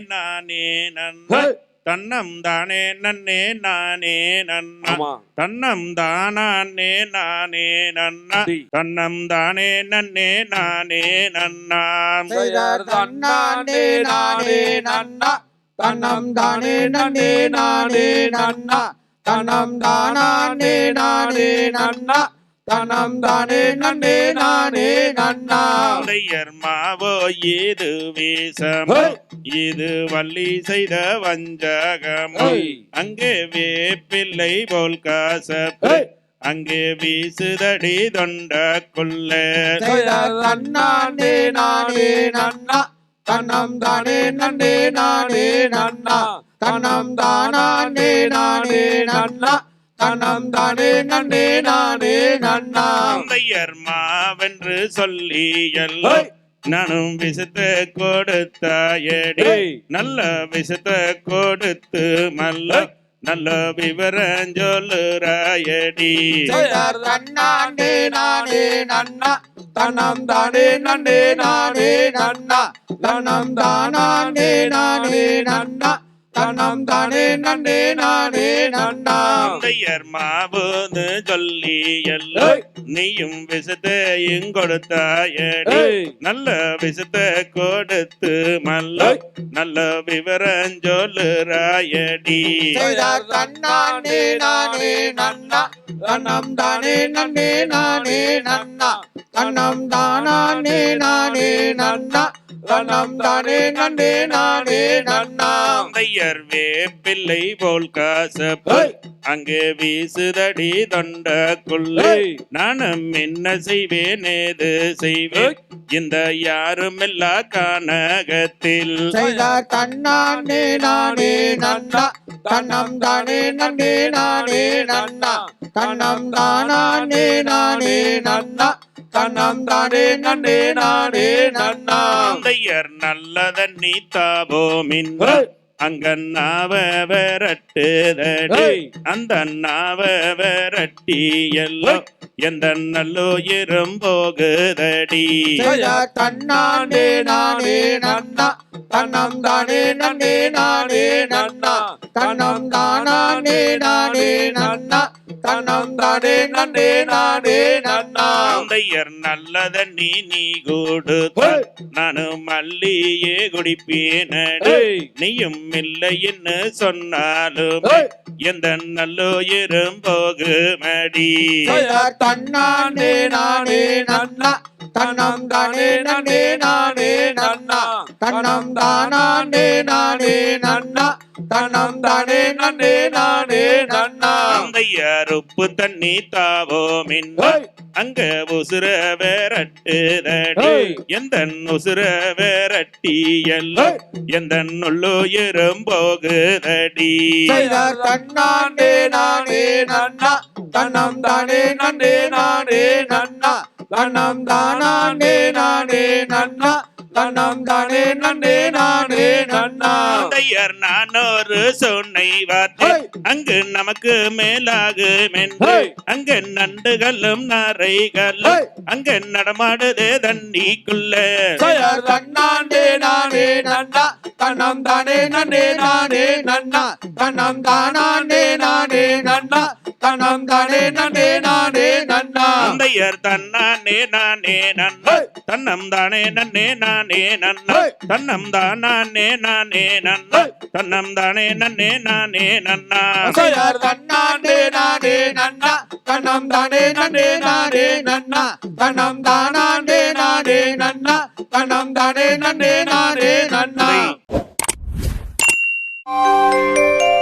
நன்னா. ஹே! தன்னம் தானே நன்னே நானே நன்னா. தன்னம் தானே நானே நன்னா. தன்னம் தானே நன்னே நானே நன்னா. தன்னானே நானே நன்னா. தன்னம் தானே நன்னே நானே நன்னா. தன்னம் தானே நானே நன்னா. தன்னம் தானே நன்னே நானே நன்னா. மாவோ இது வீசமோ. ஹே! இது வள்ளி செய்த வஞ்சகமோ! அங்கே வேப்பிள்ளை போல் காசப்பு! அங்கே வீசுதடி தொண்டக்குள்ள செய்தார் தன்னானே நானே நன்னா. தன்னம் தானே நன்னே நானே நன்னா. தன்னம் தானே நானே நன்னா. தன்னம் தானே நன்னே நானே நன்னா. தையர் மாவென்று சொல்லி எல்லோ! நானும் விசத்தை கொடுத்தாயடி! நல்ல விசத்தை கொடுத்து மல்ல நல்ல விவரம் சொல்லுறாயடி. தன்னானே நானே நன்னா. தன்னம் தானே நன்னே நானே நன்னா. தன்னம் தானே நானே நன்னா. தன்னம் தானே நன்னே நானே நன்னா. தையர் மாவுன்னு சொல்லி எல்லோ! நீயும் விசத்தையும் கொடுத்தாயடி! நல்ல விசத்தை கொடுத்து மல்ல! நல்ல விவரம் சொல்லுறாயடி தன்னானே நானே நன்னா. தன்னம் தானே நன்னே நானே நன்னா. தன்னம் தானே நானே நன்னா. தன்னம் தானே நன்னே நானே நன்னா தையர் வேப்பிள்ளை போல் காசப்பு! அங்கே வீசுதடி தொண்டக்குள்ளே. ஹே! நானும் என்ன செய்வேன் ஏது செய்வேன்? இந்த யாருமில்லா கானகத்தில். செய்தார் தன்னானே நானே நன்னா. தன்னம் தானே நன்னே நானே நன்னா. தன்னம் தானே நானே நன்னா. தன்னம் தானே நன்னே நானே நன்னா. தையர் நல்லதன்னி தாபோமின் ஹே! அங்க நாவ விரட்டுதடி! அந்த நாவ விரட்டி எல்லாம் எந்த நல்லுயிரும் போகுதடி செய்தார் தன்னானே நானே நன்னா. தன்னம் தானே நன்னே நானே நன்னா. தன்னம் தானே நானே நன்னா. தானே நன்னே நானே நன்னா. தையர் நல்லதன்னி நீ கூடு. ஹே! நானும் மல்லியே குடிப்பேனடி! நீயும் இல்லைன்னு சொன்னாலும் ஹே! எந்த நல்லுயிரும் போகுமடி. தன்னானே நானே நன்னா. தன்னம் தானே நன்னே நானே நன்னா. தன்னம் தானே நானே நன்னா. தன்னம் தானே நன்னே நானே நன்னா. தையர் உப்பு தண்ணி தாவோமின் ஹே! அங்க உசுர விரட்டுதடி! எந்த உசுர விரட்டி எல்லாம் எந்த நுள்ளுயிரும் போகுதடி. செய்தார் தன்னானே நானே நன்னா. தன்னம் தானே நன்னே நானே நன்னா. தன்னம் தானே நானே நன்னா. தன்னம் தானே நன்னே நானே நன்னா. தையர் நானொரு சொன்னை வார்த்தை! அங்கு நமக்கு மேலாகும் என்று! அங்க நண்டுகளும் நரைகளும்! அங்க நடமாடுதே தண்ணிக்குள்ள. தன்னானே நானே நன்னா தன்னம் தானே நன்னே நானே நன்னா தன்னம் தானே நானே நன்னா தனம் தானே நன்னே நானே நன்னா. தந்தையர் தன்னானே நானே நன்னா. தன்னம் தானே நன்னே நானே நன்னா. தன்னம் தானே நானே நன்னா. தன்னம் தானே நன்னே நானே நன்னா. தந்தையர் தன்னானே நானே நன்னா. தன்னம் தானே நன்னே நானே நன்னா. தன்னம் தானே நானே நன்னா. தன்னம் தானே நன்னே நானே நன்னா. Thank you.